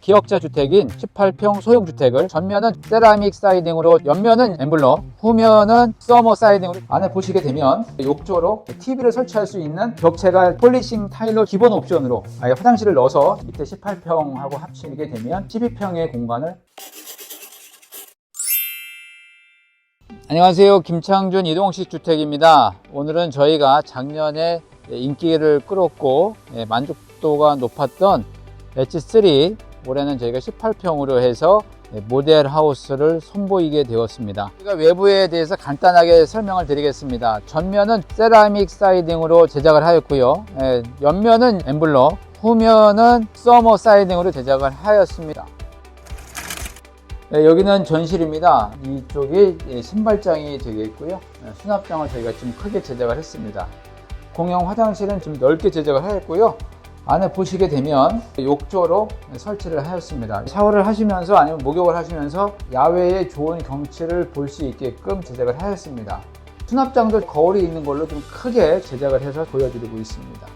기역자 주택인 18평 소형 주택을 전면은 세라믹 사이딩으로 옆면은 엠블러, 후면은 서머 사이딩으로 안에 보시게 되면 욕조로 TV를 설치할 수 있는 벽체가 폴리싱 타일로 기본 옵션으로 아예 화장실을 넣어서 밑에 18평하고 합치게 되면 12평의 공간을 안녕하세요. 김창준 이동식 주택입니다. 오늘은 저희가 작년에 인기를 끌었고 예, 만족도가 높았던 H3 올해는 저희가 18평으로 해서 예, 모델 하우스를 선보이게 되었습니다. 제가 외부에 대해서 간단하게 설명을 드리겠습니다. 전면은 세라믹 사이딩으로 제작을 하였고요. 예, 옆면은 엠블러, 후면은 서머 사이딩으로 제작을 하였습니다. 네, 여기는 전실입니다. 이쪽이 예, 신발장이 되겠고요. 예, 수납장을 저희가 좀 크게 제작을 했습니다. 공용 화장실은 좀 넓게 제작을 하였고요. 안에 보시게 되면 욕조로 설치를 하였습니다. 샤워를 하시면서 아니면 목욕을 하시면서 야외의 좋은 경치를 볼 수 있게끔 제작을 하였습니다. 수납장도 거울이 있는 걸로 좀 크게 제작을 해서 보여드리고 있습니다.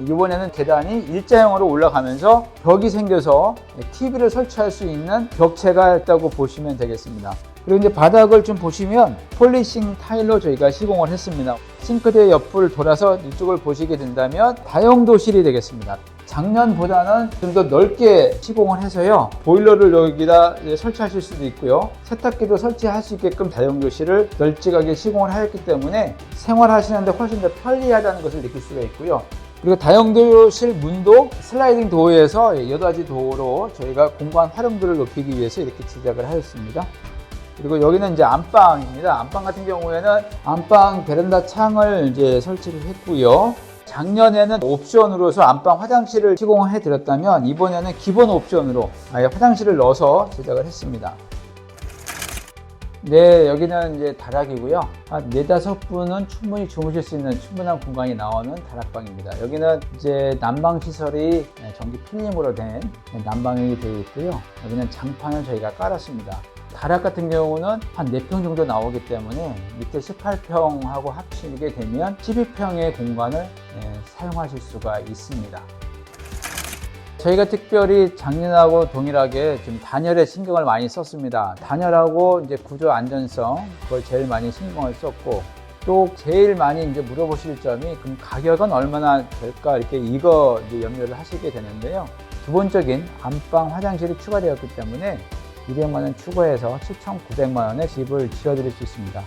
이번에는 계단이 일자형으로 올라가면서 벽이 생겨서 TV를 설치할 수 있는 벽체가 있다고 보시면 되겠습니다. 그리고 이제 바닥을 좀 보시면 폴리싱 타일로 저희가 시공을 했습니다. 싱크대 옆을 돌아서 이쪽을 보시게 된다면 다용도실이 되겠습니다. 작년보다는 좀 더 넓게 시공을 해서요. 보일러를 여기다 설치하실 수도 있고요. 세탁기도 설치할 수 있게끔 다용도실을 널찍하게 시공을 하였기 때문에 생활하시는데 훨씬 더 편리하다는 것을 느낄 수가 있고요. 그리고 다용도실 문도 슬라이딩 도어에서 여러 가지 도어로 저희가 공간 활용도를 높이기 위해서 이렇게 제작을 하였습니다. 그리고 여기는 이제 안방입니다. 안방 같은 경우에는 안방 베란다 창을 이제 설치를 했고요. 작년에는 옵션으로서 안방 화장실을 시공을 해드렸다면 이번에는 기본 옵션으로 아예 화장실을 넣어서 제작을 했습니다. 네, 여기는 이제 다락이고요. 한 네다섯 분은 충분히 주무실 수 있는 충분한 공간이 나오는 다락방입니다. 여기는 이제 난방 시설이 전기 필름으로 된 난방이 되어 있고요. 여기는 장판을 저희가 깔았습니다. 다락 같은 경우는 한 4평 정도 나오기 때문에 밑에 18평하고 합치게 되면 12평의 공간을 예, 사용하실 수가 있습니다. 저희가 특별히 작년하고 동일하게 좀 단열에 신경을 많이 썼습니다. 단열하고 이제 구조 안전성 그걸 제일 많이 신경을 썼고 또 제일 많이 이제 물어보실 점이 그럼 가격은 얼마나 될까 이렇게 이거 이제 염려를 하시게 되는데요. 기본적인 안방 화장실이 추가되었기 때문에 200만 원 추가해서 7,900만 원의 집을 지어드릴 수 있습니다.